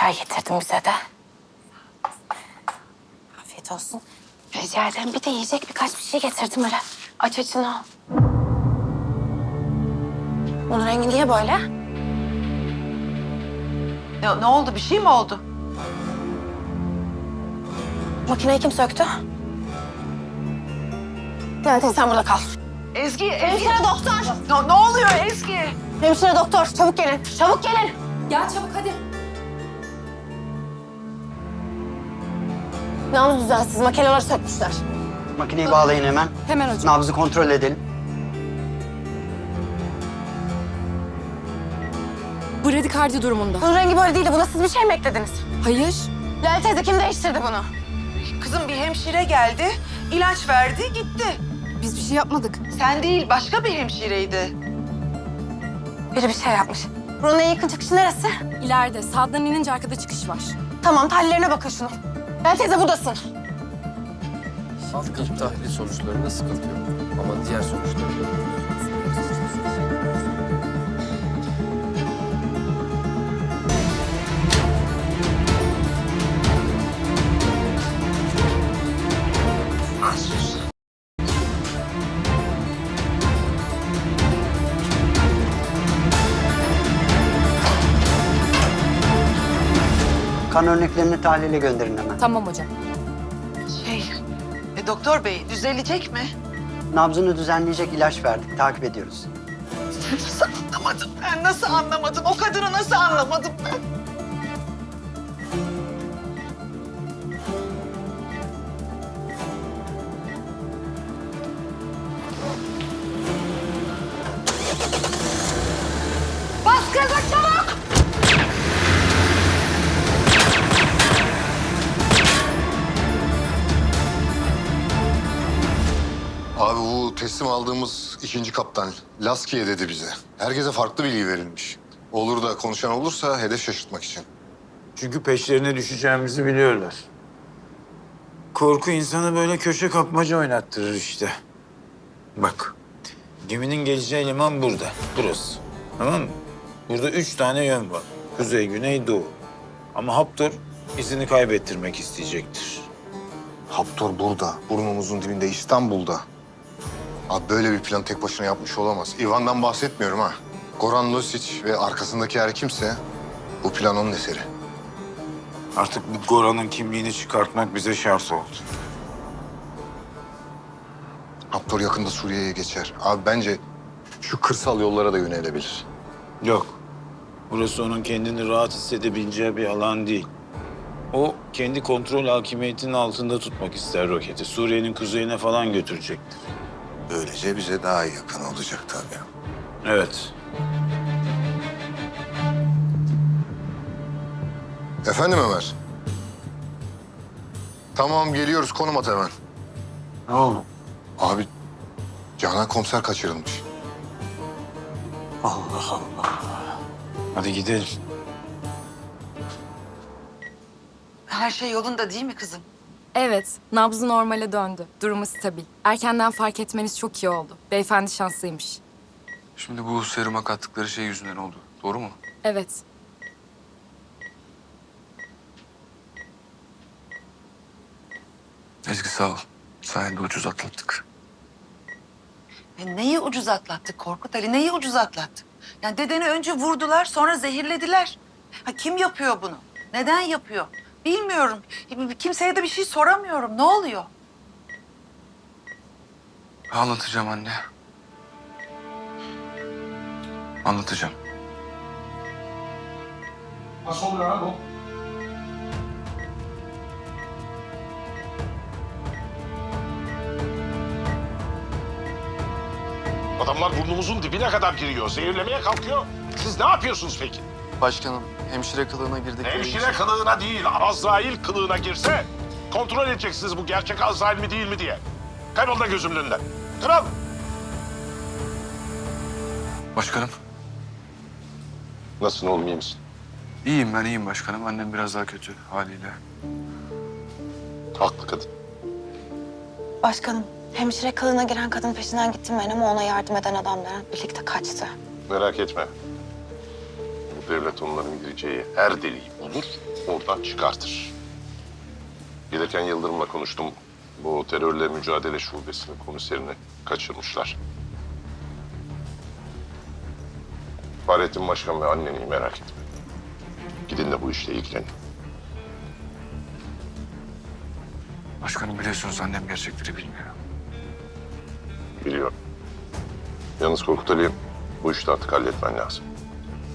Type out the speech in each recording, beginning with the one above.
Çay getirdim bize de. Afiyet olsun. Rica ederim. Bir de yiyecek birkaç bir şey getirdim öyle. Aç açını al. Bunun rengi niye böyle? Ne, ne oldu? Bir şey mi oldu? Makineyi kim söktü? Gel teyze sen burada kal. Ezgi, Ezgi. Hemşire doktor. Ne, ne oluyor Ezgi? Hemşire doktor çabuk gelin. Çabuk gelin. Gel çabuk hadi. Nabız düzensiz makineleri sökmüşler. Makineyi bağlayın hemen. Hemen hocam. Nabzı kontrol edelim. Bradikardi durumunda. Bunun rengi böyle değildi. Buna siz bir şey mi eklediniz? Hayır. Lale teyze kim değiştirdi bunu? Kızım bir hemşire geldi, ilaç verdi, gitti. Biz bir şey yapmadık. Sen değil, başka bir hemşireydi. Biri bir şey yapmış. Bunun en yakın çıkışı neresi? İleride sağdan inince arkada çıkış var. Tamam tahlillerine bakın şunu. Lale teyze buradasın. Alt kılıç tahlil sonuçlarında sıkıntı yok. Ama diğer sonuçlarda... Kan örneklerini tahlile gönderin hemen. Tamam hocam. Şey, e, doktor bey düzelecek mi? Nabzını düzenleyecek ilaç verdik. Takip ediyoruz. Nasıl anlamadım ben? Nasıl anlamadım? O kadını nasıl anlamadım ben? Teslim aldığımız ikinci kaptan Laskiye dedi bize. Herkese farklı bilgi verilmiş. Olur da konuşan olursa hedef şaşırtmak için. Çünkü peşlerine düşeceğimizi biliyorlar. Korku insanı böyle köşe kapmaca oynattırır işte. Bak, geminin geleceği liman burada, burası. Tamam mı? Burada üç tane yön var. Kuzey, güney, doğu. Ama Haptor izini kaybettirmek isteyecektir. Haptor burada, burnumuzun dibinde İstanbul'da. Abi böyle bir plan tek başına yapmış olamaz. Ivan'dan bahsetmiyorum ha. Goran Losic ve arkasındaki her kimse bu plan onun eseri. Artık bu Goran'ın kimliğini çıkartmak bize şart oldu. Haptor yakında Suriye'ye geçer. Abi bence şu kırsal yollara da yönelebilir. Yok. Burası onun kendini rahat hissedebileceği bir alan değil. O kendi kontrol hakimiyetinin altında tutmak ister roketi. Suriye'nin kuzeyine falan götürecektir. Böylece bize daha yakın olacak tabii. Evet. Efendim Ömer? Tamam geliyoruz konum at hemen. Ne oldu? Abi Canan komiser kaçırılmış. Allah Allah. Hadi gidelim. Her şey yolunda değil mi kızım? Evet, nabzı normale döndü. Durumu stabil. Erkenden fark etmeniz çok iyi oldu. Beyefendi şanslıymış. Şimdi bu seruma kattıkları şey yüzünden oldu. Doğru mu? Evet. Ezgi sağ ol. Sayende ucuz atlattık. E, neyi ucuz atlattık Korkut Ali? Neyi ucuz atlattık? Yani dedeni önce vurdular sonra zehirlediler. Ha, kim yapıyor bunu? Neden yapıyor? Bilmiyorum. Kimseye de bir şey soramıyorum. Ne oluyor? Anlatacağım anne. Anlatacağım. Adamlar burnumuzun dibine kadar giriyor. Zehirlemeye kalkıyor. Siz ne yapıyorsunuz peki? Başkanım, hemşire kılığına girdik. Hemşire kılığına değil, Azrail kılığına girse kontrol edeceksiniz bu gerçek Azrail mi değil mi diye. Kaybol da gözümün önünden. Kral. Başkanım, Nasılsın oğlum iyi misin? iyiyim ben iyiyim başkanım. Annem biraz daha kötü haliyle. Haklı kadın. Başkanım, hemşire kılığına giren kadın peşinden gittim ben ama ona yardım eden adamlar birlikte kaçtı. Merak etme. Devlet onların gireceği her deliği bulur. oradan çıkartır. Gelirken Yıldırım'la konuştum. Bu terörle mücadele şubesinin komiserini kaçırmışlar. Fahrettin Başkan ve anneni merak etme. Gidin de bu işle ilgilenin. Başkanım biliyorsunuz annem gerçekleri bilmiyor. Biliyorum. Yalnız Korkut Ali bu işi artık halletmen lazım.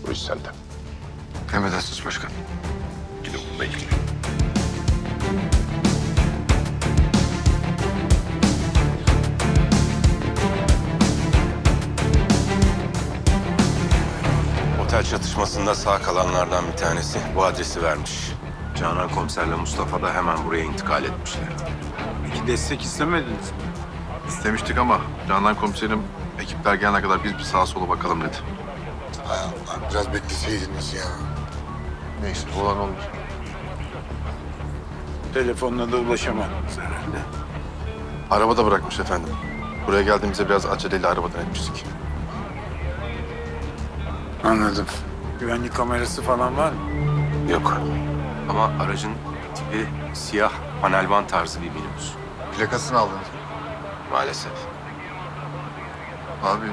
Bu iş sende. Emredersiniz başkanım. Gidin bununla ilgilenin. Otel çatışmasında sağ kalanlardan bir tanesi bu adresi vermiş. Canan komiserle Mustafa da hemen buraya intikal etmişler. Peki destek istemediniz mi? İstemiştik ama Canan komiserim ekipler gelene kadar biz bir sağa sola bakalım dedi. Hay Allah, biraz bekleseydiniz ya. Neyse, olan olmuş. Telefonla da ulaşamadınız herhalde. Arabada bırakmış efendim. Buraya geldiğimizde biraz aceleyle arabadan etmiştik. Anladım. Güvenlik kamerası falan var mı? Yok. Ama aracın tipi siyah panelvan tarzı bir minibüs. Plakasını aldınız. Maalesef. Abi,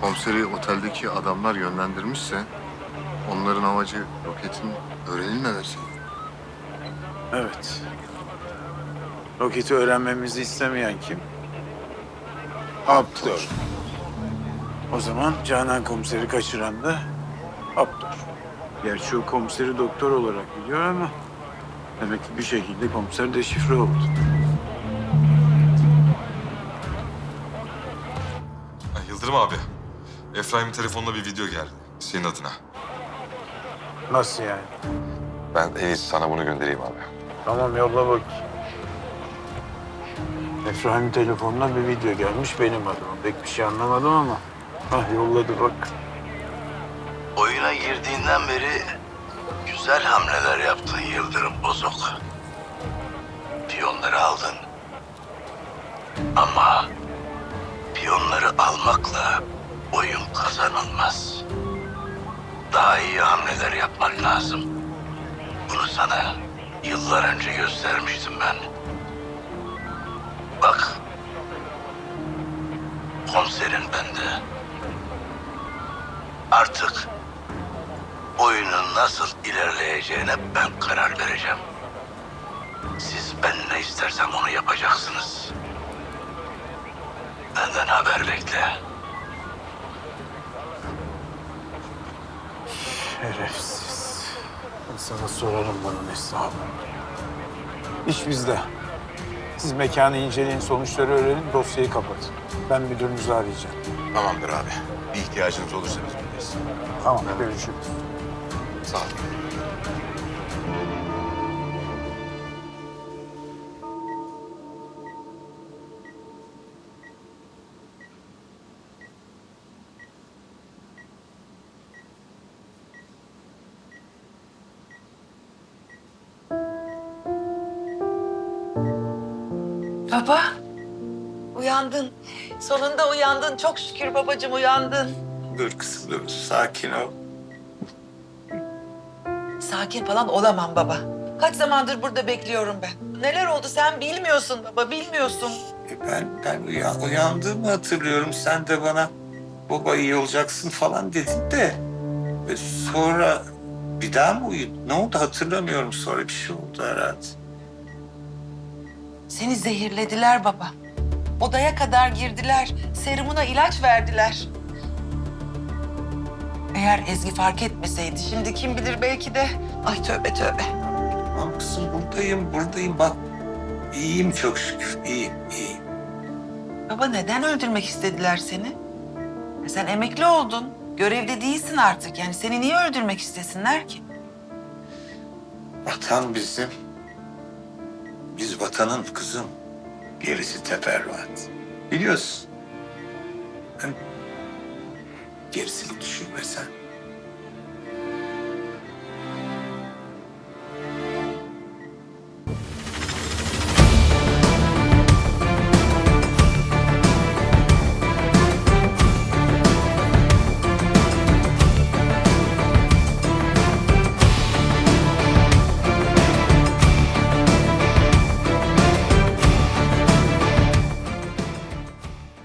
komiseri oteldeki adamlar yönlendirmişse... ...onların amacı roketin öğrenilmemesi. Evet. Roketi öğrenmemizi istemeyen kim? Abdur. O zaman Canan komiseri kaçıran da Abdur. Gerçi o komiseri doktor olarak biliyor ama... ...demek ki bir şekilde komiser deşifre oldu. Yıldırım abi, Efraim'in telefonuna bir video geldi. Senin adına. Nasıl yani? Ben en iyisi sana bunu göndereyim abi. Tamam yolla bak. Efraim telefonuna bir video gelmiş benim adıma. Pek bir şey anlamadım ama. Hah yolladı bak. Oyuna girdiğinden beri güzel hamleler yaptın Yıldırım Bozok. Piyonları aldın. Ama piyonları almakla oyun kazanılmaz. Daha iyi hamleler yapman lazım. Bunu sana yıllar önce göstermiştim ben. Bak. Komiserin bende. Artık oyunun nasıl ilerleyeceğine ben karar vereceğim. Siz ben ne istersem onu yapacaksınız. Benden haber bekle. Şerefsiz. Ben sana sorarım bunun hesabını. İş bizde. Siz mekanı inceleyin, sonuçları öğrenin, dosyayı kapatın. Ben müdürünüzü arayacağım. Tamamdır abi. Bir ihtiyacınız olursa biz buradayız. Tamam, görüşürüz. Sağ ol. Baba, uyandın. Sonunda uyandın. Çok şükür babacığım uyandın. Dur kızım dur. Sakin ol. Sakin falan olamam baba. Kaç zamandır burada bekliyorum ben. Neler oldu sen bilmiyorsun baba, bilmiyorsun. E Ben, ben uya- uyandığımı hatırlıyorum. Sen de bana baba iyi olacaksın falan dedin de. E sonra bir daha mı uyudun? Ne oldu hatırlamıyorum. Sonra bir şey oldu herhalde. Seni zehirlediler baba. Odaya kadar girdiler. Serumuna ilaç verdiler. Eğer Ezgi fark etmeseydi şimdi kim bilir belki de... Ay tövbe tövbe. Tamam kızım buradayım, buradayım. Bak iyiyim çok şükür. İyiyim, iyiyim. Baba neden öldürmek istediler seni? E Sen emekli oldun. Görevde değilsin artık. Yani seni niye öldürmek istesinler ki? Vatan bizim. Biz vatanın kızım. Gerisi teferruat. Biliyorsun. Ben gerisini düşünme sen.